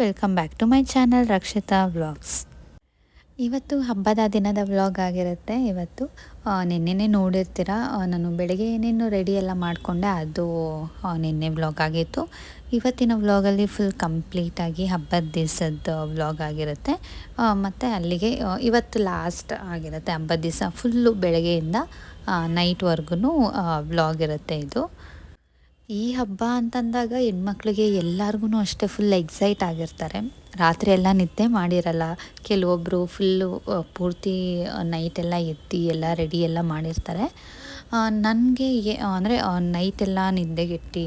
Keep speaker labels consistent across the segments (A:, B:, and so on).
A: Welcome back to my channel Rakshita vlogs. ಇವತ್ತು ಹಬ್ಬದ ದಿನದ ವ್ಲಾಗ್ ಆಗಿರುತ್ತೆ. ಇವತ್ತು ನಿನ್ನೆ ನೋಡಿರ್ತೀರ ನಾನು ಬೆಳಗ್ಗೆ ಏನೇನು ರೆಡಿ ಎಲ್ಲ ಮಾಡಿಕೊಂಡೆ, ಅದು ನಿನ್ನೆ ವ್ಲಾಗ್ ಆಗಿತ್ತು. ಇವತ್ತಿನ ವ್ಲಾಗಲ್ಲಿ ಫುಲ್ ಕಂಪ್ಲೀಟಾಗಿ ಹಬ್ಬದ ದಿವಸದ ವ್ಲಾಗ್ ಆಗಿರುತ್ತೆ. ಮತ್ತು ಅಲ್ಲಿಗೆ ಇವತ್ತು ಲಾಸ್ಟ್ ಆಗಿರುತ್ತೆ ಹಬ್ಬದ ದಿವಸ. ಫುಲ್ಲು ಬೆಳಗ್ಗೆಯಿಂದ ನೈಟ್ವರೆಗೂ ವ್ಲಾಗ್ ಇರುತ್ತೆ ಇದು. ಈ ಹಬ್ಬ ಅಂತಂದಾಗ ಹೆಣ್ಮಕ್ಳಿಗೆ ಎಲ್ಲರಿಗೂ ಅಷ್ಟೇ ಫುಲ್ ಎಕ್ಸೈಟ್ ಆಗಿರ್ತಾರೆ. ರಾತ್ರಿ ಎಲ್ಲ ನಿದ್ದೆ ಮಾಡಿರಲ್ಲ. ಕೆಲವೊಬ್ಬರು ಫುಲ್ಲು ಪೂರ್ತಿ ನೈಟ್ ಎಲ್ಲ ಎದ್ದು ಎಲ್ಲ ರೆಡಿ ಎಲ್ಲ ಮಾಡಿರ್ತಾರೆ. ನನಗೆ ಅಂದರೆ ನೈಟೆಲ್ಲ ನಿದ್ದೆಗೆಟ್ಟು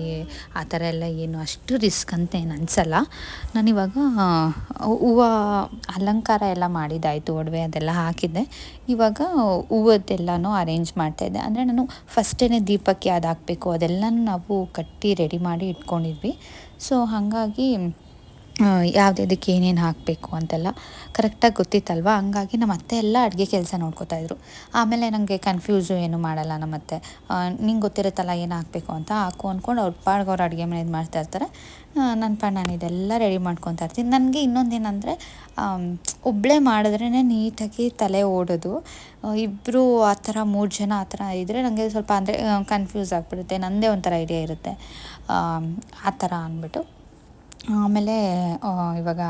A: ಆ ಥರ ಎಲ್ಲ ಏನು ಅಷ್ಟು ರಿಸ್ಕ್ ಅಂತ ಏನು ಅನಿಸಲ್ಲ. ನಾನಿವಾಗ ಹೂವು ಅಲಂಕಾರ ಎಲ್ಲ ಮಾಡಿದ್ದಾಯಿತು ಒಡವೆ ಅದೆಲ್ಲ ಹಾಕಿದ್ದೆ. ಇವಾಗ ಹೂವದ್ದೆಲ್ಲನೂ ಅರೇಂಜ್ ಮಾಡ್ತಾಯಿದ್ದೆ ಅಂದರೆ ನಾನು ಫಸ್ಟೇ ದೀಪಕ್ಕೆ ಅದು ಹಾಕಬೇಕು ಅದೆಲ್ಲನೂ ನಾವು ಕಟ್ಟಿ ರೆಡಿ ಮಾಡಿ ಇಟ್ಕೊಂಡಿದ್ವಿ. ಸೊ ಹಾಗಾಗಿ ಯಾವುದಕ್ಕೆ ಏನೇನು ಹಾಕಬೇಕು ಅಂತೆಲ್ಲ ಕರೆಕ್ಟಾಗಿ ಗೊತ್ತಿತ್ತಲ್ವ? ಹಂಗಾಗಿ ನಮ್ಮ ಅತ್ತೆ ಎಲ್ಲ ಅಡುಗೆ ಕೆಲಸ ನೋಡ್ಕೋತಾಯಿದ್ರು ಆಮೇಲೆ ನನಗೆ ಕನ್ಫ್ಯೂಸು ಏನು ಮಾಡಲ್ಲ ನಮ್ಮ ಅತ್ತೆ. ನಿಂಗೆ ಗೊತ್ತಿರುತ್ತಲ್ಲ ಏನು ಹಾಕಬೇಕು ಅಂತ? ಹಾಕು ಅಂದ್ಕೊಂಡು ಅವ್ರ ಪಾಡ್ಗೆ ಅವ್ರು ಅಡುಗೆ ಮನೇದು ಮಾಡ್ತಾ ಇರ್ತಾರೆ. ನನ್ನ ಪಾಡ್ ನಾನು ಇದೆಲ್ಲ ರೆಡಿ ಮಾಡ್ಕೊತಾ ಇರ್ತೀನಿ. ನನಗೆ ಇನ್ನೊಂದೇನೆಂದರೆ ಒಬ್ಬಳೇ ಮಾಡಿದ್ರೇ ನೀಟಾಗಿ ತಲೆ ಓಡೋದು. ಇಬ್ಬರು ಆ ಥರ ಮೂರು ಜನ ಆ ಥರ ಇದ್ದರೆ ನನಗೆ ಸ್ವಲ್ಪ ಅಂದರೆ ಕನ್ಫ್ಯೂಸ್ ಆಗಿಬಿಡುತ್ತೆ. ನನ್ನದೇ ಒಂಥರ ಐಡಿಯಾ ಇರುತ್ತೆ. ಆ ಥರ ಅಂದ್ಬಿಟ್ಟು ಆಮೇಲೆ ಇವಾಗ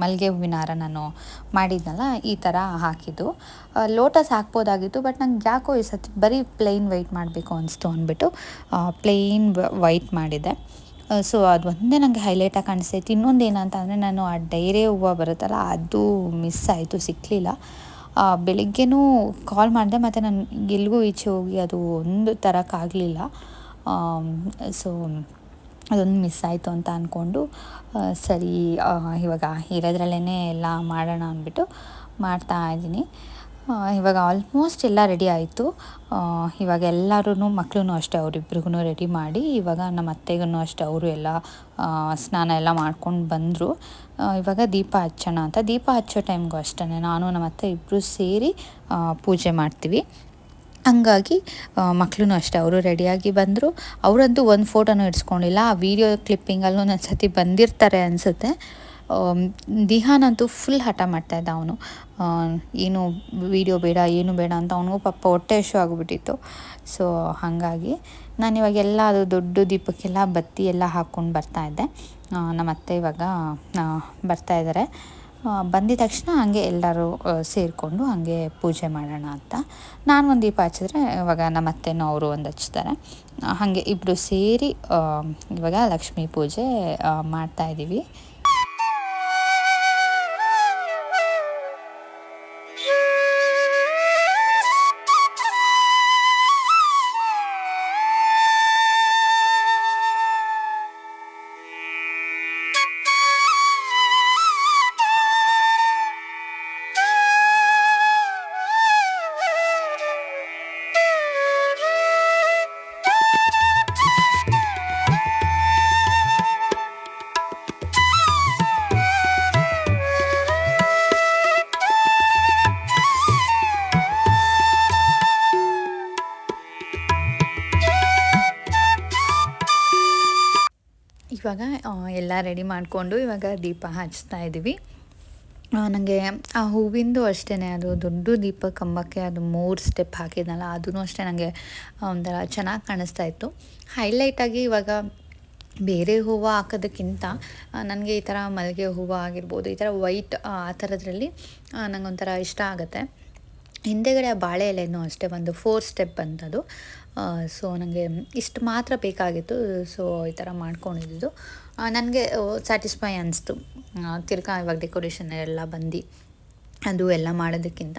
A: ಮಲ್ಲಿಗೆ ಹೂವಿನ ಹಾರ ನಾನು ಮಾಡಿದ್ನಲ್ಲ, ಈ ಥರ ಹಾಕಿದ್ದು. ಲೋಟಸ್ ಹಾಕ್ಬೋದಾಗಿತ್ತು, ಬಟ್ ನಂಗೆ ಯಾಕೋ ಈ ಸತಿ ಬರೀ ಪ್ಲೈನ್ ವೈಟ್ ಮಾಡಬೇಕು ಅನಿಸ್ತು ಅಂದ್ಬಿಟ್ಟು ಪ್ಲೈನ್ ವೈಟ್ ಮಾಡಿದೆ. ಸೊ ಅದು ಒಂದೇ ನನಗೆ ಹೈಲೈಟಾಗಿ ಕಾಣಿಸ್ತೈತಿ. ಇನ್ನೊಂದು ಏನಂತ ಅಂದರೆ, ನಾನು ಆ ಡೈರೆ ಹೂವು ಬರುತ್ತಲ್ಲ, ಅದು ಮಿಸ್ ಆಯಿತು ಸಿಕ್ಕಲಿಲ್ಲ ಬೆಳಿಗ್ಗೆನೂ ಕಾಲ್ ಮಾಡಿದೆ, ಮತ್ತು ನಾನು ಎಲ್ಲಿಗೂ ಈಚೆ ಹೋಗಿ ಅದು ಒಂದು ತರೋಕ್ಕಾಗಲಿಲ್ಲ ಸೊ ಅದೊಂದು ಮಿಸ್ ಆಯಿತು ಅಂತ ಅಂದ್ಕೊಂಡು ಸರಿ ಇವಾಗ ಇರೋದ್ರಲ್ಲೇ ಎಲ್ಲ ಮಾಡೋಣ ಅಂದ್ಬಿಟ್ಟು ಮಾಡ್ತಾ ಇದ್ದೀನಿ. ಇವಾಗ ಆಲ್ಮೋಸ್ಟ್ ಎಲ್ಲ ರೆಡಿ ಆಯಿತು. ಇವಾಗ ಎಲ್ಲರೂ ಮಕ್ಕಳೂ ಅಷ್ಟೇ ಅವರಿಬ್ರಿಗೂ ರೆಡಿ ಮಾಡಿ, ಇವಾಗ ನಮ್ಮ ಅತ್ತೆಗೂ ಅಷ್ಟೇ, ಅವರು ಎಲ್ಲ ಸ್ನಾನ ಎಲ್ಲ ಮಾಡ್ಕೊಂಡು ಬಂದರು. ಇವಾಗ ದೀಪ ಹಚ್ಚೋಣ ಅಂತ, ದೀಪ ಹಚ್ಚೋ ಟೈಮ್ಗೂ ಅಷ್ಟೇ ನಾನು, ನಮ್ಮ ಅತ್ತೆ ಇಬ್ಬರು ಸೇರಿ ಪೂಜೆ ಮಾಡ್ತೀವಿ. ಹಂಗಾಗಿ ಮಕ್ಕಳೂ ಅಷ್ಟೇ ಅವರು ರೆಡಿಯಾಗಿ ಬಂದರು. ಅವರಂತೂ ಒಂದು ಫೋಟೋನೂ ಇಡ್ಸ್ಕೊಂಡಿಲ್ಲ. ಆ ವಿಡಿಯೋ ಕ್ಲಿಪ್ಪಿಂಗಲ್ಲೂ ಒಂದೊಂದು ಸತಿ ಬಂದಿರ್ತಾರೆ ಅನಿಸುತ್ತೆ. ದಿಹಾನಂತೂ ಫುಲ್ ಹಠ ಮಾಡ್ತಾಯಿದ್ದ ಅವನು. ಏನು ವಿಡಿಯೋ ಬೇಡ ಏನು ಬೇಡ ಅಂತ ಅವನಿಗೂ ಪಾಪ ಹೊಟ್ಟೆ ಹಶು ಆಗಿಬಿಟ್ಟಿತ್ತು. ಸೊ ಹಾಗಾಗಿ ನಾನು ಇವಾಗೆಲ್ಲ ಅದು ದೊಡ್ಡ ದೀಪಕ್ಕೆಲ್ಲ ಬತ್ತಿ ಎಲ್ಲ ಹಾಕ್ಕೊಂಡು ಬರ್ತಾಯಿದ್ದೆ ನಮ್ಮ ಅತ್ತೆ ಇವಾಗ ಆ, ಬರ್ತಾ ಇದ್ದಾರೆ ಆ, ಬಂದಿದ ತಕ್ಷಣ ಹಂಗೆ ಎಲ್ಲರೂ ಸೇರಿಕೊಂಡು ಹಂಗೆ ಪೂಜೆ ಮಾಡೋಣ ಅಂತ. ನಾನು ಒಂದು ದೀಪ ಹಚ್ಚಿದ್ರೆ ಇವಾಗ ನಮ್ಮ ಅತ್ತೆನೂ ಅವರು ಒಂದು ಹಚ್ತಾರೆ ಹಾಗೆ ಇಬ್ಬರು ಸೇರಿ ಇವಾಗ ಲಕ್ಷ್ಮೀ ಪೂಜೆ ಆ, ರೆಡಿ ಮಾಡಿಕೊಂಡು ಇವಾಗ ದೀಪ ಹಚ್ತಾ ಇದ್ದೀವಿ ನನಗೆ ಆ ಹೂವಿಂದು ಅಷ್ಟೇ ಅದು ದೊಡ್ಡ ದೀಪ ಕಂಬಕ್ಕೆ ಅದು ಮೂರು ಸ್ಟೆಪ್ ಹಾಕಿದ್ನಲ್ಲ ಅದೂ ಅಷ್ಟೇ ನನಗೆ ಒಂಥರ ಚೆನ್ನಾಗಿ ಕಾಣಿಸ್ತಾ ಇತ್ತು. ಹೈಲೈಟಾಗಿ ಇವಾಗ ಬೇರೆ ಹೂವು ಹಾಕೋದಕ್ಕಿಂತ ನನಗೆ ಈ ಥರ ಮಲ್ಲಿಗೆ ಹೂವು ಆಗಿರ್ಬೋದು, ಈ ಥರ ವೈಟ್ ಆ ಥರದ್ರಲ್ಲಿ ನನಗೊಂಥರ ಇಷ್ಟ ಆಗುತ್ತೆ. ಹಿಂದೆಗಡೆ ಆ ಬಾಳೆ ಎಲೆನೂ ಅಷ್ಟೇ, ಒಂದು ಫೋರ್ ಸ್ಟೆಪ್ ಬಂತದು ಸೊ ನನಗೆ ಇಷ್ಟು ಮಾತ್ರ ಬೇಕಾಗಿತ್ತು ಸೊ ಈ ಥರ ಮಾಡ್ಕೊಂಡಿದ್ದು. ನನಗೆ ಸ್ಯಾಟಿಸ್ಫೈ ಅನ್ನಿಸ್ತು ತಿರ್ಗಾ ಇವಾಗ ಡೆಕೋರೇಷನ್ ಎಲ್ಲ ಬಂದು ಅದು ಎಲ್ಲ ಮಾಡೋದಕ್ಕಿಂತ.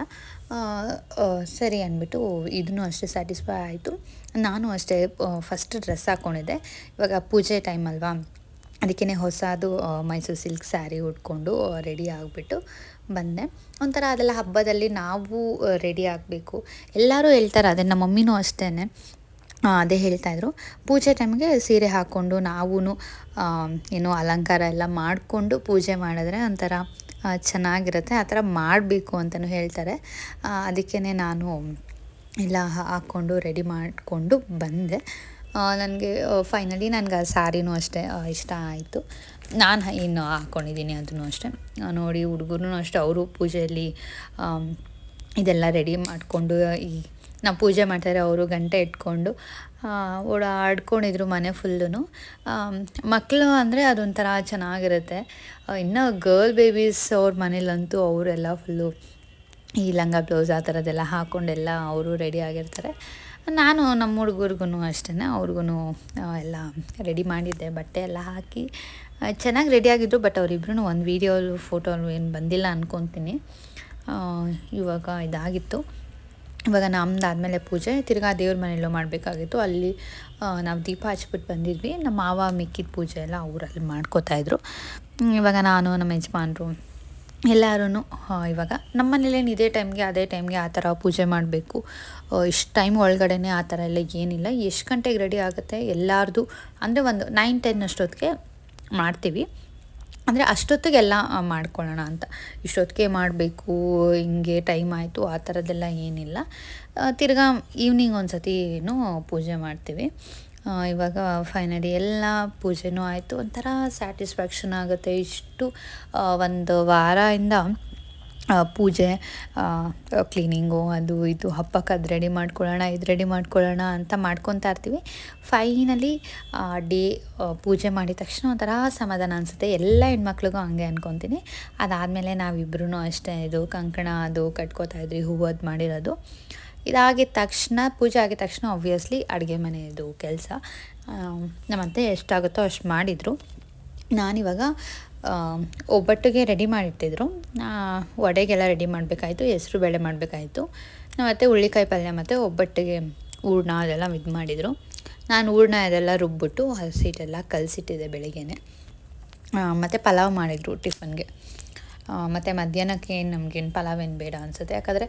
A: ಸರಿ ಅಂದ್ಬಿಟ್ಟು ಇದನ್ನು ಅಷ್ಟೇ ಸ್ಯಾಟಿಸ್ಫೈ ಆಯಿತು. ನಾನು ಅಷ್ಟೇ ಫಸ್ಟ್ ಡ್ರೆಸ್ ಹಾಕ್ಕೊಂಡಿದ್ದೆ ಇವಾಗ ಪೂಜೆ ಟೈಮ್ ಅಲ್ವಾ? ಅದಕ್ಕೇ ಹೊಸದು ಮೈಸೂರು ಸಿಲ್ಕ್ ಸ್ಯಾರಿ ಉಟ್ಕೊಂಡು ರೆಡಿ ಆಗಿಬಿಟ್ಟು ಬಂದೆ. ಒಂಥರ ಅದೆಲ್ಲ ಹಬ್ಬದಲ್ಲಿ ನಾವು ರೆಡಿ ಆಗಬೇಕು. ಎಲ್ಲರೂ ಹೇಳ್ತಾರೆ, ಅದೇ ನಮ್ಮ ಮಮ್ಮಿನೂ ಅಷ್ಟೇ ಅದೇ ಹೇಳ್ತಾಯಿದ್ರು ಪೂಜೆ ಟೈಮ್ಗೆ ಸೀರೆ ಹಾಕ್ಕೊಂಡು ನಾವೂ ಏನು ಅಲಂಕಾರ ಎಲ್ಲ ಮಾಡಿಕೊಂಡು ಪೂಜೆ ಮಾಡಿದ್ರೆ ಒಂಥರ ಚೆನ್ನಾಗಿರುತ್ತೆ. ಆ ಥರ ಮಾಡಬೇಕು ಅಂತಲೂ ಹೇಳ್ತಾರೆ. ಅದಕ್ಕೇ ನಾನು ಎಲ್ಲ ಹಾಕ್ಕೊಂಡು ರೆಡಿ ಮಾಡಿಕೊಂಡು ಬಂದೆ. ನನಗೆ ಫೈನಲಿ ನನಗೆ ಆ ಸ್ಯಾರಿನೂ ಅಷ್ಟೇ ಇಷ್ಟ ಆಯಿತು. ನಾನು ಇನ್ನು ಹಾಕ್ಕೊಂಡಿದ್ದೀನಿ ಅದನ್ನು ಅಷ್ಟೇ. ನೋಡಿ ಹುಡುಗರು ಅಷ್ಟೇ, ಅವರು ಪೂಜೆಯಲ್ಲಿ ಇದೆಲ್ಲ ರೆಡಿ ಮಾಡಿಕೊಂಡು, ಈ, ನಾವು ಪೂಜೆ ಮಾಡ್ತಾರೆ, ಅವರು ಗಂಟೆ ಇಟ್ಕೊಂಡು ಓಡಾಡ್ಕೊಂಡಿದ್ರು ಮನೆ ಫುಲ್ಲು ಮಕ್ಕಳು ಅಂದರೆ ಅದೊಂಥರ ಚೆನ್ನಾಗಿರುತ್ತೆ. ಇನ್ನು ಗರ್ಲ್ ಬೇಬೀಸ್ ಅವ್ರ ಮನೇಲಂತೂ ಅವರೆಲ್ಲ ಫುಲ್ಲು ಈ ಲಂಗ ಬ್ಲೌಸ್ ಆ ಥರದ್ದೆಲ್ಲ ಹಾಕ್ಕೊಂಡೆಲ್ಲ ಅವರು ರೆಡಿ ಆಗಿರ್ತಾರೆ. ನಾನು ನಮ್ಮ ಹುಡುಗರಿಗೂ ಅಷ್ಟೇ ಅವ್ರಿಗೂ ಎಲ್ಲ ರೆಡಿ ಮಾಡಿದ್ದೆ, ಬಟ್ಟೆ ಎಲ್ಲ ಹಾಕಿ ಚೆನ್ನಾಗಿ ರೆಡಿ ಆಗಿದ್ರು ಬಟ್ ಅವರಿಬ್ರು ಒಂದು ವೀಡಿಯೋ ಫೋಟೋ ಏನು ಬಂದಿಲ್ಲ ಅಂದ್ಕೊತೀನಿ ಇವಾಗ ಇದಾಗಿತ್ತು. ಇವಾಗ ನಮ್ದಾದಮೇಲೆ ಪೂಜೆ, ತಿರ್ಗಾ ದೇವ್ರ ಮನೆಯಲ್ಲೂ ಮಾಡಬೇಕಾಗಿತ್ತು. ಅಲ್ಲಿ ನಾವು ದೀಪ ಹಚ್ಬಿಟ್ಟು ಬಂದಿದ್ವಿ. ನಮ್ಮ ಮಾವ ಮಿಕ್ಕಿದ ಪೂಜೆ ಎಲ್ಲ ಅವರಲ್ಲಿ ಮಾಡ್ಕೋತಾಯಿದ್ರು ಇವಾಗ ನಾನು ನಮ್ಮ ಯಜಮಾನರು ಎಲ್ಲರೂ ಇವಾಗ ನಮ್ಮ ಮನೇಲೇನು ಇದೇ ಟೈಮ್ಗೆ, ಅದೇ ಟೈಮ್ಗೆ ಆ ಥರ ಪೂಜೆ ಮಾಡಬೇಕು. ಇಷ್ಟು ಟೈಮ್ ಒಳಗಡೆನೆ ಆ ಥರ ಎಲ್ಲ ಏನಿಲ್ಲ. ಎಷ್ಟು ಗಂಟೆಗೆ ರೆಡಿ ಆಗುತ್ತೆ? ಎಲ್ಲರದು, ಅಂದರೆ ಒಂದು ನೈನ್ ಟೆನ್ ಅಷ್ಟೊತ್ತಿಗೆ ಮಾಡ್ತೀವಿ. ಅಂದರೆ ಅಷ್ಟೊತ್ತಿಗೆಲ್ಲ ಮಾಡ್ಕೊಳ್ಳೋಣ ಅಂತ. ಇಷ್ಟೊತ್ತಿಗೆ ಮಾಡಬೇಕು ಹಿಂಗೆ ಟೈಮ್ ಆಯಿತು ಆ ಥರದ್ದೆಲ್ಲ ಏನಿಲ್ಲ. ತಿರ್ಗಾ ಈವ್ನಿಂಗ್ ಒಂದು ಸತಿನೂ ಪೂಜೆ ಮಾಡ್ತೀವಿ. ಇವಾಗ ಫೈನಲಿ ಎಲ್ಲ ಪೂಜೆನೂ ಆಯಿತು. ಒಂಥರ ಸ್ಯಾಟಿಸ್ಫ್ಯಾಕ್ಷನ್ ಆಗುತ್ತೆ. ಇಷ್ಟು ಒಂದು ವಾರದಿಂದ ಆ, ಪೂಜೆ ಕ್ಲೀನಿಂಗು ಅದು ಇದು ಹಬ್ಬಕ್ಕೆ ಅದು ರೆಡಿ ಮಾಡ್ಕೊಳ್ಳೋಣ, ಇದು ರೆಡಿ ಮಾಡ್ಕೊಳ್ಳೋಣ ಅಂತ ಮಾಡ್ಕೊತಾ ಇರ್ತೀವಿ. ಫೈನಲಿ ಡೇ ಪೂಜೆ ಮಾಡಿದ ತಕ್ಷಣ ಒಂಥರ ಸಮಾಧಾನ ಅನಿಸುತ್ತೆ. ಎಲ್ಲ ಹೆಣ್ಮಕ್ಳಿಗೂ ಹಂಗೆ ಅಂದ್ಕೊತೀನಿ ಅದಾದಮೇಲೆ ನಾವಿಬ್ಬರೂ ಅಷ್ಟೇ ಇದು ಕಂಕಣ ಅದು ಕಟ್ಕೋತಾ ಇದ್ವಿ, ಹೂವು ಅದು ಮಾಡಿರೋದು. ಇದಾಗಿದ ತಕ್ಷಣ, ಪೂಜೆ ಆಗಿದ ತಕ್ಷಣ ಆಬ್ವಿಯಸ್ಲಿ ಅಡುಗೆ ಮನೆಯದು ಕೆಲಸ. ನಮ್ಮತ್ತೆ ಎಷ್ಟಾಗುತ್ತೋ ಅಷ್ಟು ಮಾಡಿದರು. ನಾನಿವಾಗ ಒಬ್ಬಟ್ಟಿಗೆ ರೆಡಿ ಮಾಡಿಟ್ಟಿದ್ರು. ವಡೆಗೆಲ್ಲ ರೆಡಿ ಮಾಡಬೇಕಾಯ್ತು, ಹೆಸ್ರು ಬೇಳೆ ಮಾಡಬೇಕಾಯ್ತು. ಮತ್ತು ಹುಳ್ಳಿಕಾಯಿ ಪಲ್ಯ ಮತ್ತು ಒಬ್ಬಟ್ಟಿಗೆ ಹೂರ್ಣ ಅದೆಲ್ಲ ಇದು ಮಾಡಿದರು. ನಾನು ಹೂರ್ಣ ಅದೆಲ್ಲ ರುಬ್ಬಿಟ್ಟು ಹಸಿಟ್ಟೆಲ್ಲ ಕಲಸಿಟ್ಟಿದ್ದೆ ಬೆಳಿಗ್ಗೆ ಮತ್ತು ಪಲಾವ್ ಮಾಡಿದರು ಟಿಫನ್ಗೆ. ಮತ್ತು ಮಧ್ಯಾಹ್ನಕ್ಕೆ ಏನು ನಮಗೇನು ಪಲಾವ್ ಏನು ಬೇಡ ಅನಿಸುತ್ತೆ. ಯಾಕಂದರೆ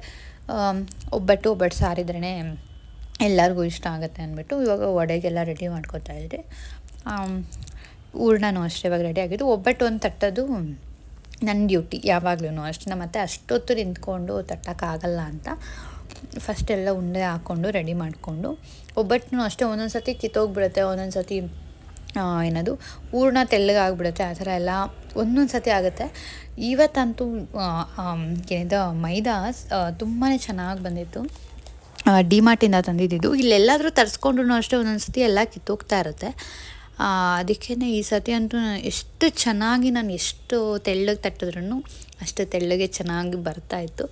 A: ಒಬ್ಬಟ್ಟು ಒಬ್ಬಟ್ಟು ಸಾರಿದ್ರೇ ಎಲ್ಲರಿಗೂ ಇಷ್ಟ ಆಗುತ್ತೆ ಅಂದ್ಬಿಟ್ಟು ಇವಾಗ ವಡೆಗೆಲ್ಲ ರೆಡಿ ಮಾಡ್ಕೊತಾ ಇದ್ದೆ. ಹೂರ್ಣನೂ ಅಷ್ಟೇ ಇವಾಗ ರೆಡಿ ಆಗಿದ್ದು. ಒಬ್ಬಟ್ಟು ಒಂದು ತಟ್ಟೋದು ನನ್ನ ಡ್ಯೂಟಿ ಯಾವಾಗಲೂ ಅಷ್ಟೇ. ಮತ್ತೆ ಅಷ್ಟೊತ್ತು ನಿಂತ್ಕೊಂಡು ತಟ್ಟೋಕ್ಕಾಗಲ್ಲ ಅಂತ ಫಸ್ಟ್ ಎಲ್ಲ ಉಂಡೆ ಹಾಕ್ಕೊಂಡು ರೆಡಿ ಮಾಡಿಕೊಂಡು ಒಬ್ಬಟ್ಟು ಅಷ್ಟೇ ಒಂದೊಂದು ಸರ್ತಿ ಕಿತ್ತೋಗ್ಬಿಡುತ್ತೆ, ಒಂದೊಂದು ಸರ್ತಿ ಏನದು ಹೂರ್ಣ ತೆಳ್ಳಗಾಗ್ಬಿಡುತ್ತೆ, ಆ ಥರ ಎಲ್ಲ ಒಂದೊಂದು ಸತಿ ಆಗುತ್ತೆ. ಇವತ್ತಂತೂ ಏನಿದೆ ಮೈದಾ ತುಂಬಾ ಚೆನ್ನಾಗಿ ಬಂದಿತ್ತು. ಡಿಮಾರ್ಟಿಂದ ತಂದಿದ್ದು. ಇಲ್ಲೆಲ್ಲಾದರೂ ತರಿಸ್ಕೊಂಡ್ರು ಅಷ್ಟೇ ಒಂದೊಂದು ಸತಿ ಎಲ್ಲ ಕಿತ್ತೋಗ್ತಾ ಇರುತ್ತೆ. ಅದಕ್ಕೇ ಈ ಸತಿ ಅಂತೂ ಎಷ್ಟು ಚೆನ್ನಾಗಿ ನಾನು ಎಷ್ಟು ತೆಳ್ಳಗೆ ತಟ್ಟಿದ್ರೂ ಅಷ್ಟು ತೆಳ್ಳಗೆ ಚೆನ್ನಾಗಿ ಬರ್ತಾಯಿತ್ತು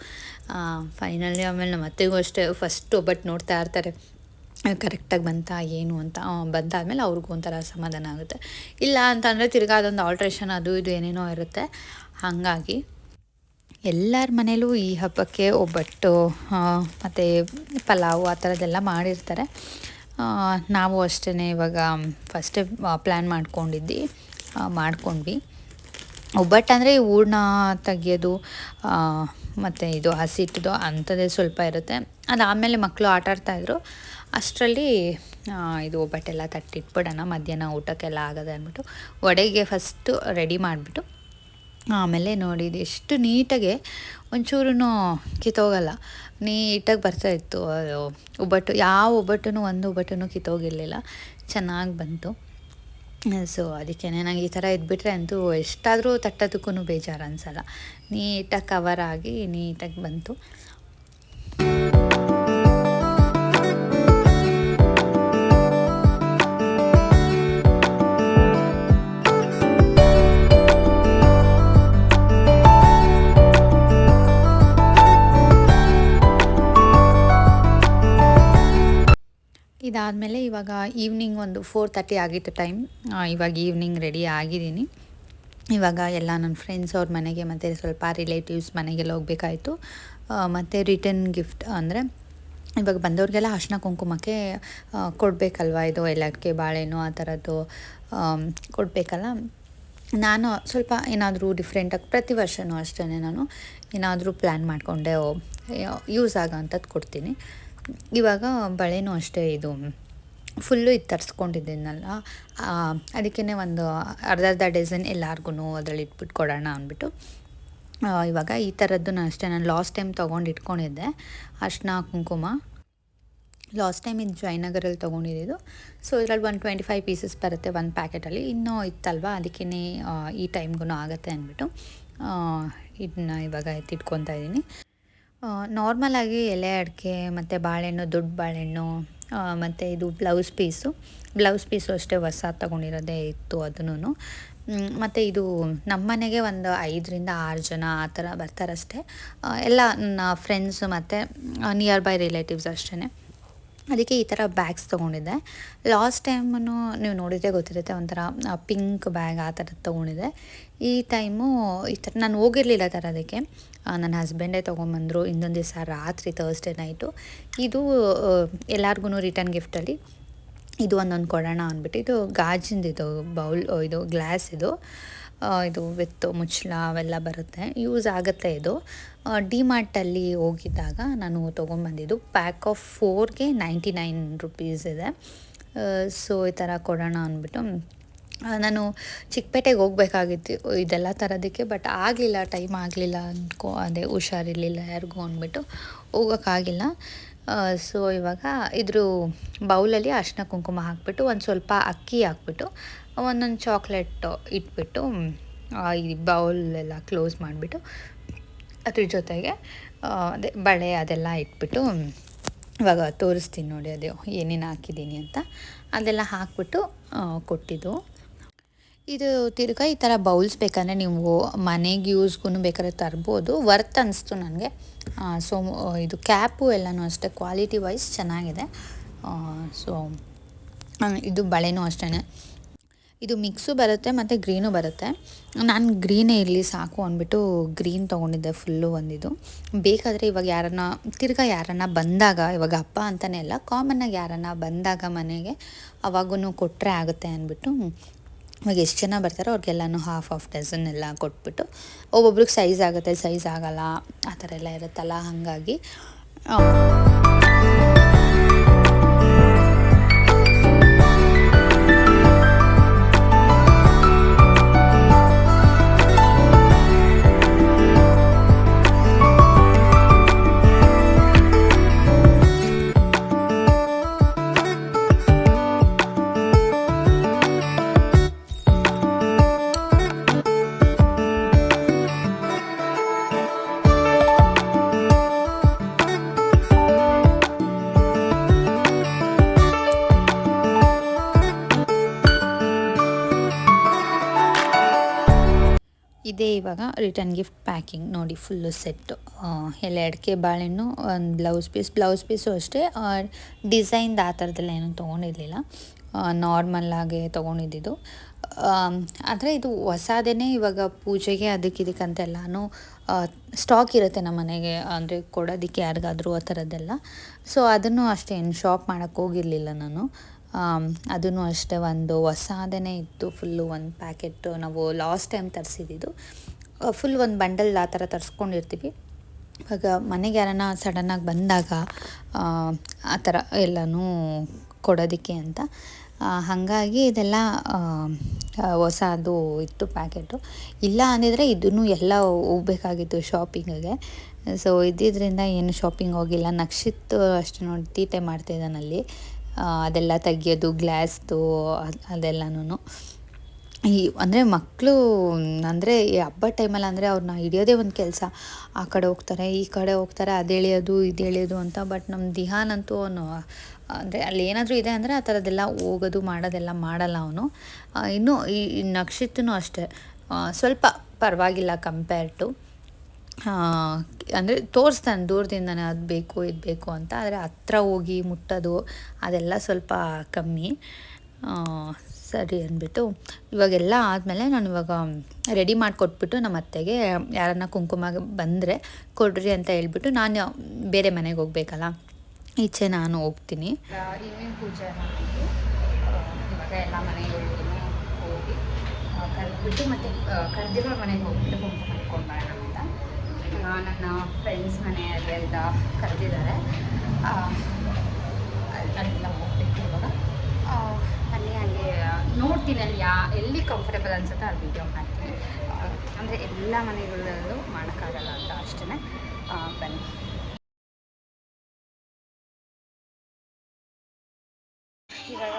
A: ಫೈನಲಿ ಆಮೇಲೆ ನಮ್ಮ ಅತ್ತೆಗೂ ಅಷ್ಟೇ ಫಸ್ಟ್ ಒಬ್ಬಟ್ಟು ನೋಡ್ತಾ ಇರ್ತಾರೆ. ಕರೆಕ್ಟಾಗಿ ಬಂತಾ, ಏನು ಅಂತ. ಬಂದಾದಮೇಲೆ ಅವ್ರಿಗೂ ಒಂಥರ ಸಮಾಧಾನ ಆಗುತ್ತೆ. ಇಲ್ಲ ಅಂತಂದರೆ ತಿರ್ಗಾ ಅದೊಂದು ಆಲ್ಟ್ರೇಷನ್ ಅದು ಇದು ಏನೇನೋ ಇರುತ್ತೆ. ಹಾಗಾಗಿ ಎಲ್ಲರ ಮನೇಲೂ ಈ ಹಬ್ಬಕ್ಕೆ ಒಬ್ಬಟ್ಟು ಮತ್ತು ಪಲಾವು ಆ ಥರದ್ದೆಲ್ಲ ಮಾಡಿರ್ತಾರೆ. ನಾವು ಅಷ್ಟೇ ಇವಾಗ ಫಸ್ಟೇ ಪ್ಲ್ಯಾನ್ ಮಾಡ್ಕೊಂಡಿದ್ದು ಮಾಡ್ಕೊಂಡ್ವಿ. ಒಬ್ಬಟ್ಟು ಅಂದರೆ ಹೂರ್ಣ ತೆಗಿಯೋದು ಮತ್ತು ಇದು ಹಸಿಟ್ಟದು ಅಂಥದ್ದೇ ಸ್ವಲ್ಪ ಇರುತ್ತೆ. ಅದಾದಮೇಲೆ ಮಕ್ಕಳು ಆಟ ಆಡ್ತಾಯಿದ್ರು ಅಷ್ಟರಲ್ಲಿ ಇದು ಒಬ್ಬಟ್ಟೆಲ್ಲ ತಟ್ಟಿಟ್ಬಿಡೋಣ, ಮಧ್ಯಾಹ್ನ ಊಟಕ್ಕೆಲ್ಲ ಆಗದೆ ಅಂದ್ಬಿಟ್ಟು, ವಡೆಗೆ ಫಸ್ಟು ರೆಡಿ ಮಾಡಿಬಿಟ್ಟು ಆಮೇಲೆ ನೋಡಿ ಇದು ಎಷ್ಟು ನೀಟಾಗೆ ಒಂಚೂರು ಕಿತ್ತೋಗಲ್ಲ. ನೀಟಾಗಿ ಬರ್ತಾಯಿತ್ತು ಅದು ಒಬ್ಬಟ್ಟು, ಯಾವ ಒಬ್ಬಟ್ಟು ಒಂದು ಒಬ್ಬಟ್ಟು ಕಿತ್ತೋಗಿರಲಿಲ್ಲ. ಚೆನ್ನಾಗಿ ಬಂತು. ಸೊ, ಅದಕ್ಕೆ ನಂಗೆ ಈ ಥರ ಇದ್ಬಿಟ್ರೆ ಅಂತೂ ಎಷ್ಟಾದರೂ ತಟ್ಟೋದಕ್ಕೂ ಬೇಜಾರು ಅನಿಸಲ್ಲ. ನೀಟಾಗಿ ಕವರ್ ಆಗಿ ನೀಟಾಗಿ ಬಂತು. ಇದಾದಮೇಲೆ ಇವಾಗ ಈವ್ನಿಂಗ್ ಒಂದು ಫೋರ್ ತರ್ಟಿ ಆಗಿತ್ತು ಟೈಮ್ ಇವಾಗ ಈವ್ನಿಂಗ್ ರೆಡಿ ಆಗಿದ್ದೀನಿ. ಇವಾಗ ಎಲ್ಲ ನನ್ನ ಫ್ರೆಂಡ್ಸ್ ಅವ್ರ ಮನೆಗೆ ಮತ್ತು ಸ್ವಲ್ಪ ರಿಲೇಟಿವ್ಸ್ ಮನೆಗೆಲ್ಲ ಹೋಗಬೇಕಾಯಿತು. ಮತ್ತು ರಿಟರ್ನ್ ಗಿಫ್ಟ್ ಅಂದರೆ ಇವಾಗ ಬಂದವ್ರಿಗೆಲ್ಲ ಅರ್ಶಿನ ಕುಂಕುಮಕ್ಕೆ ಕೊಡಬೇಕಲ್ವ ಇದು ಎಲ್ಲಕ್ಕೆ ಬಾಳೆಹಣ್ಣು ಆ ಥರದ್ದು ಕೊಡಬೇಕಲ್ಲ. ನಾನು ಸ್ವಲ್ಪ ಏನಾದರೂ ಡಿಫ್ರೆಂಟಾಗಿ ಪ್ರತಿ ವರ್ಷವೂ ಅಷ್ಟೇ ನಾನು ಏನಾದರೂ ಪ್ಲ್ಯಾನ್ ಮಾಡಿಕೊಂಡೆ ಯೂಸ್ ಆಗೋ ಅಂಥದ್ದು ಕೊಡ್ತೀನಿ. ಇವಾಗ ಬಳೆನೂ ಅಷ್ಟೇ ಇದು ಫುಲ್ಲು ಇದು ತರಿಸ್ಕೊಂಡಿದ್ದೀನಲ್ಲ ಅದಕ್ಕೇ ಒಂದು ಅರ್ಧ ಅರ್ಧ ಡಜನ್ ಎಲ್ಲಾರ್ಗು ಅದರಲ್ಲಿ ಇಟ್ಬಿಟ್ಟು ಕೊಡೋಣ ಅಂದ್ಬಿಟ್ಟು ಇವಾಗ ಈ ಥರದ್ದು ನಾನು ಅಷ್ಟೇ, ನಾನು ಲಾಸ್ಟ್ ಟೈಮ್ ತೊಗೊಂಡು ಇಟ್ಕೊಂಡಿದ್ದೆ ಕುಂಕುಮ. ಲಾಸ್ಟ್ ಟೈಮ್ ಇದು ಜಯನಗರಲ್ಲಿ ತೊಗೊಂಡಿದ್ದು ಸೊ ಇದರಲ್ಲಿ ಒನ್ ಟ್ವೆಂಟಿ ಫೈವ್ ಪೀಸಸ್ ಬರುತ್ತೆ ಒಂದು ಪ್ಯಾಕೆಟಲ್ಲಿ ಇನ್ನೂ ಇತ್ತಲ್ವ? ಅದಕ್ಕೇ ಈ ಟೈಮ್ಗೂ ಆಗುತ್ತೆ ಅಂದ್ಬಿಟ್ಟು ಇದನ್ನ ಇವಾಗ ಎತ್ತಿಟ್ಕೊತಾ ಇದ್ದೀನಿ ನಾರ್ಮಲಾಗಿ ಎಲೆ ಅಡಿಕೆ ಮತ್ತು ಬಾಳೆಹಣ್ಣು, ದೊಡ್ಡ ಬಾಳೆಹಣ್ಣು ಮತ್ತು ಇದು ಬ್ಲೌಸ್ ಪೀಸು ಬ್ಲೌಸ್ ಪೀಸು ಅಷ್ಟೇ ಹೊಸ ತೊಗೊಂಡಿರೋದೇ ಇತ್ತು ಅದನ್ನು. ಮತ್ತು ಇದು ನಮ್ಮ ಮನೆಗೆ ಒಂದು ಐದರಿಂದ ಆರು ಜನ ಆ ಥರ ಬರ್ತಾರಷ್ಟೇ. ಎಲ್ಲ ನನ್ನ ಫ್ರೆಂಡ್ಸು ಮತ್ತು ನಿಯರ್ ಬೈ ರಿಲೇಟಿವ್ಸ್ ಅಷ್ಟೇ ಅದಕ್ಕೆ ಈ ಥರ ಬ್ಯಾಗ್ಸ್ ತೊಗೊಂಡಿದ್ದೆ. ಲಾಸ್ಟ್ ಟೈಮನ್ನು ನೀವು ನೋಡಿದರೆ ಗೊತ್ತಿರುತ್ತೆ, ಒಂಥರ ಪಿಂಕ್ ಬ್ಯಾಗ್ ಆ ಥರದ್ದು ತೊಗೊಂಡಿದ್ದೆ. ಈ ಟೈಮು ಈ ಥರ, ನಾನು ಹೋಗಿರಲಿಲ್ಲ ತರೋದಕ್ಕೆ ನನ್ನ ಹಸ್ಬೆಂಡೇ ತೊಗೊಂಬಂದರು ಇನ್ನೊಂದು ದಿವಸ ರಾತ್ರಿ ತರ್ಸ್ಡೇ ನೈಟು ಇದು ಎಲ್ಲರಿಗೂ ರಿಟರ್ನ್ ಗಿಫ್ಟಲ್ಲಿ ಇದು ಒಂದೊಂದು ಕೊಡೋಣ ಅಂದ್ಬಿಟ್ಟು, ಇದು ಗಾಜಿಂದಿದು ಬೌಲ್ ಇದು, ಗ್ಲಾಸ್ ಇದು ಇದು ವಿತ್ ಮುಚ್ಚಳ ಅವೆಲ್ಲ ಬರುತ್ತೆ. ಯೂಸ್ ಆಗುತ್ತೆ ಇದು. ಡಿಮಾರ್ಟಲ್ಲಿ ಹೋಗಿದ್ದಾಗ ನಾನು ತೊಗೊಂಡ್ಬಂದಿದ್ದು ಪ್ಯಾಕ್ ಆಫ್ ಫೋರ್ಗೆ ನೈಂಟಿ ನೈನ್ ರುಪೀಸ್ ಇದೆ ಸೊ ಈ ಥರ ಕೊಡೋಣ ಅಂದ್ಬಿಟ್ಟು ನಾನು ಚಿಕ್ಕಪೇಟೆಗೆ ಹೋಗ್ಬೇಕಾಗಿತ್ತು ಇದೆಲ್ಲ ತರೋದಕ್ಕೆ ಬಟ್ ಆಗಲಿಲ್ಲ ಟೈಮ್ ಆಗಲಿಲ್ಲ ಅಂದ್ಕೋ ಅದೇ ಹುಷಾರಿರಲಿಲ್ಲ ಯಾರಿಗೂ ಅಂದ್ಬಿಟ್ಟು ಹೋಗೋಕ್ಕಾಗಿಲ್ಲ. ಸೊ ಇವಾಗ ಇದ್ರ ಬೌಲಲ್ಲಿ ಅರ್ಶಿನ ಕುಂಕುಮ ಹಾಕ್ಬಿಟ್ಟು, ಒಂದು ಸ್ವಲ್ಪ ಅಕ್ಕಿ ಹಾಕ್ಬಿಟ್ಟು, ಒಂದೊಂದು ಚಾಕ್ಲೇಟ್ ಇಟ್ಬಿಟ್ಟು ಈ ಬೌಲೆಲ್ಲ ಕ್ಲೋಸ್ ಮಾಡಿಬಿಟ್ಟು ಅದ್ರ ಜೊತೆಗೆ ಅದೇ ಬಳೆ ಅದೆಲ್ಲ ಇಟ್ಬಿಟ್ಟು, ಇವಾಗ ತೋರಿಸ್ತೀನಿ ನೋಡಿ, ಅದು ಏನೇನು ಹಾಕಿದ್ದೀನಿ ಅಂತ. ಅದೆಲ್ಲ ಹಾಕ್ಬಿಟ್ಟು ಕೊಟ್ಟಿದ್ದು. ಇದು ತಿರ್ಗಾ ಈ ಥರ ಬೌಲ್ಸ್ ಬೇಕಂದರೆ ನೀವು ಮನೆಗೆ ಯೂಸ್ಗೂ ಬೇಕಾದ್ರೆ ತರ್ಬೋದು. ವರ್ತ್ ಅನಿಸ್ತು ನನಗೆ. ಸೊ, ಇದು ಕ್ಯಾಪು ಎಲ್ಲನೂ ಅಷ್ಟೇ, ಕ್ವಾಲಿಟಿ ವೈಸ್ ಚೆನ್ನಾಗಿದೆ. ಸೊ ಇದು ಬಳೆನೂ ಅಷ್ಟೇ ಇದು ಮಿಕ್ಸು ಬರುತ್ತೆ ಮತ್ತು ಗ್ರೀನು ಬರುತ್ತೆ. ನಾನು ಗ್ರೀನೇ ಇರಲಿ ಸಾಕು ಅಂದ್ಬಿಟ್ಟು ಗ್ರೀನ್ ತೊಗೊಂಡಿದ್ದೆ ಫುಲ್ಲು ಒಂದಿದು. ಬೇಕಾದರೆ ಇವಾಗ ಯಾರನ್ನ, ತಿರ್ಗಾ ಯಾರನ್ನ ಬಂದಾಗ, ಇವಾಗ ಅಪ್ಪ ಅಂತಲೇ ಅಲ್ಲ ಕಾಮನ್ನಾಗಿ ಯಾರನ್ನ ಬಂದಾಗ ಮನೆಗೆ ಅವಾಗೂ ಕೊಟ್ಟರೆ ಆಗುತ್ತೆ ಅಂದ್ಬಿಟ್ಟು, ಇವಾಗ ಎಷ್ಟು ಜನ ಬರ್ತಾರೋ ಅವ್ರಿಗೆಲ್ಲನೂ ಹಾಫ್ ಹಾಫ್ ಡಜನ್ ಎಲ್ಲ ಕೊಟ್ಬಿಟ್ಟು, ಒಬ್ಬೊಬ್ರಿಗೆ ಸೈಜ್ ಆಗುತ್ತೆ ಸೈಜ್ ಆಗಲ್ಲ, ಆ ಥರ ಎಲ್ಲ ಇರುತ್ತಲ್ಲ, ಹಾಗಾಗಿ ಇವಾಗ ರಿಟರ್ನ್ ಗಿಫ್ಟ್ ಪ್ಯಾಕಿಂಗ್ ನೋಡಿ ಫುಲ್ಲು ಸೆಟ್ಟು. ಎಲ್ಲ ಅಡಿಕೆ ಬಾಳೆಹಣ್ಣು ಒಂದು ಬ್ಲೌಸ್ ಪೀಸ್, ಬ್ಲೌಸ್ ಪೀಸು ಅಷ್ಟೇ. ಡಿಸೈನ್ದು ಆ ಥರದ್ದೆಲ್ಲ ಏನೂ ತೊಗೊಂಡಿರಲಿಲ್ಲ. ನಾರ್ಮಲ್ಲಾಗೆ ತೊಗೊಂಡಿದ್ದು ಆದರೆ ಇದು ಹೊಸದೇ ಇವಾಗ ಪೂಜೆಗೆ ಅದಕ್ಕೆ ಇದಕ್ಕಂತೆಲ್ಲನೂ ಸ್ಟಾಕ್ ಇರುತ್ತೆ ನಮ್ಮ ಮನೆಗೆ. ಅಂದರೆ ಕೊಡೋದಕ್ಕೆ ಯಾರಿಗಾದರೂ ಆ ಥರದ್ದೆಲ್ಲ. ಸೊ ಅದನ್ನು ಅಷ್ಟೇನು ಶಾಪ್ ಮಾಡೋಕ್ಕೋಗಿರಲಿಲ್ಲ ನಾನು. ಅದೂ ಅಷ್ಟೇ ಒಂದು ಹೊಸಾದನೇ ಇತ್ತು. ಫುಲ್ಲು ಒಂದು ಪ್ಯಾಕೆಟು ನಾವು ಲಾಸ್ಟ್ ಟೈಮ್ ತರಿಸಿದ್ದು ಫುಲ್ ಒಂದು ಬಂಡಲ್ ಆ ಥರ ತರಿಸ್ಕೊಂಡಿರ್ತೀವಿ. ಇವಾಗ ಮನೆಗೆ ಯಾರನ್ನ ಸಡನ್ನಾಗಿ ಬಂದಾಗ, ಆ ಥರ ಎಲ್ಲನೂ ಕೊಡೋದಕ್ಕೆ ಅಂತ. ಹಾಗಾಗಿ ಇದೆಲ್ಲ ಹೊಸದು ಇತ್ತು ಪ್ಯಾಕೆಟು. ಇಲ್ಲ ಅಂದಿದ್ರೆ ಇದನ್ನು ಎಲ್ಲ ಹೋಗ್ಬೇಕಾಗಿತ್ತು ಶಾಪಿಂಗಿಗೆ. ಸೊ ಇದ್ದಿದ್ದರಿಂದ ಏನು ಶಾಪಿಂಗ್ ಹೋಗಿಲ್ಲ. ನಕ್ಷಿತ್ ಅಷ್ಟು ನೋಡಿ ತೀಟೆ ಮಾಡ್ತಿದ್ದಾನಲ್ಲಿ. ಅದೆಲ್ಲ ತೆಗಿಯೋದು, ಗ್ಲಾಸ್ದು ಅದೆಲ್ಲನೂ ಈ, ಅಂದರೆ ಮಕ್ಕಳು ಅಂದರೆ ಈ ಹಬ್ಬ ಟೈಮಲ್ಲಿ ಅಂದರೆ ಅವ್ರನ್ನ ಹಿಡಿಯೋದೇ ಒಂದು ಕೆಲಸ. ಆ ಕಡೆ ಹೋಗ್ತಾರೆ, ಈ ಕಡೆ ಹೋಗ್ತಾರೆ, ಅದು ಎಳೆಯೋದು, ಇದು ಎಳೆಯೋದು ಅಂತ, ಬಟ್ ನಮ್ಮ ದಿಹಾನಂತೂ ಅವನು, ಅಂದರೆ ಅಲ್ಲಿ ಏನಾದರೂ ಇದೆ ಅಂದರೆ ಆ ಥರದ್ದೆಲ್ಲ ಹೋಗೋದು, ಮಾಡೋದೆಲ್ಲ ಮಾಡಲ್ಲ ಅವನು. ಇನ್ನು ಈ ನಕ್ಷಿತನೂ ಅಷ್ಟೇ. ಸ್ವಲ್ಪ ಪರವಾಗಿಲ್ಲ ಕಂಪೇರ್ ಟು ಅಂದರೆ ತೋರಿಸ್ತಾನೆ ದೂರದಿಂದನೇ ಅದು ಬೇಕು, ಇದು ಬೇಕು ಅಂತ, ಆದರೆ ಹತ್ರ ಹೋಗಿ ಮುಟ್ಟೋದು ಅದೆಲ್ಲ ಸ್ವಲ್ಪ ಕಮ್ಮಿ. ಸರಿ ಅಂದ್ಬಿಟ್ಟು ಇವಾಗೆಲ್ಲ ಆದಮೇಲೆ ನಾನು ಇವಾಗ ರೆಡಿ ಮಾಡಿಕೊಟ್ಬಿಟ್ಟು ನಮ್ಮ ಅತ್ತೆಗೆ ಯಾರನ್ನ ಕುಂಕುಮ ಬಂದರೆ ಕೊಡ್ರಿ ಅಂತ ಹೇಳ್ಬಿಟ್ಟು ನಾನು ಬೇರೆ ಮನೆಗೆ ಹೋಗ್ಬೇಕಲ್ಲ, ಈಚೆ ನಾನು ಹೋಗ್ತೀನಿ. ಪೂಜೆ ಎಲ್ಲ ಮನೆಗೆ ಹೋಗಿ ಕರೆದ್ಬಿಟ್ಟು ಮತ್ತು ಕರೆದಿರೋ ಮನೆಗೆ ಹೋಗ್ಬಿಟ್ಟು ಕುಂಕುಮ ನನ್ನ ಫ್ರೆಂಡ್ಸ್ ಮನೆಯಲ್ಲಿ ಎಲ್ಲ ಕರೆದಿದ್ದಾರೆ. ಅಲ್ಲೆಲ್ಲ ಹೋಗ್ಬೇಕು ಇವಾಗ. ಅಲ್ಲಿ ಹಂಗೆ ನೋಡ್ತೀನಿ ಅಲ್ಲಿ ಯಾ, ಎಲ್ಲಿ ಕಂಫರ್ಟೇಬಲ್ ಅನ್ಸುತ್ತೆ ಅಲ್ಲಿ ವಿಡಿಯೋ ಮಾಡ್ತೀನಿ. ಅಂದರೆ ಎಲ್ಲ ಮನೆಗಳಲ್ಲೂ ಮಾಡೋಕ್ಕಾಗಲ್ಲ ಅಂತ ಅಷ್ಟೇ ಬನ್ನಿ. ಇವಾಗ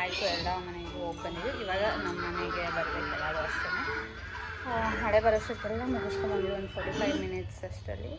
A: ಆಯಿತು, ಎಲ್ಲ ಮನೆಗೂ ಹೋಗಿ ಬಂದಿದ್ದು ಇವಾಗ ನಮ್ಮ ಮನೆಗೆ ಬರಬೇಕಲ್ಲ ಅದು ಅಷ್ಟೇ ಹಳೆ ಬರೋಷ್ಟೆಲ್ಲ ಮುಗಿಸ್ಕೊಂಡ್ಬಂದ್ವಿ ಒಂದು ಫೋರ್ಟಿ ಫೈವ್ ಮಿನಿಟ್ಸ್ ಅಷ್ಟರಲ್ಲಿ.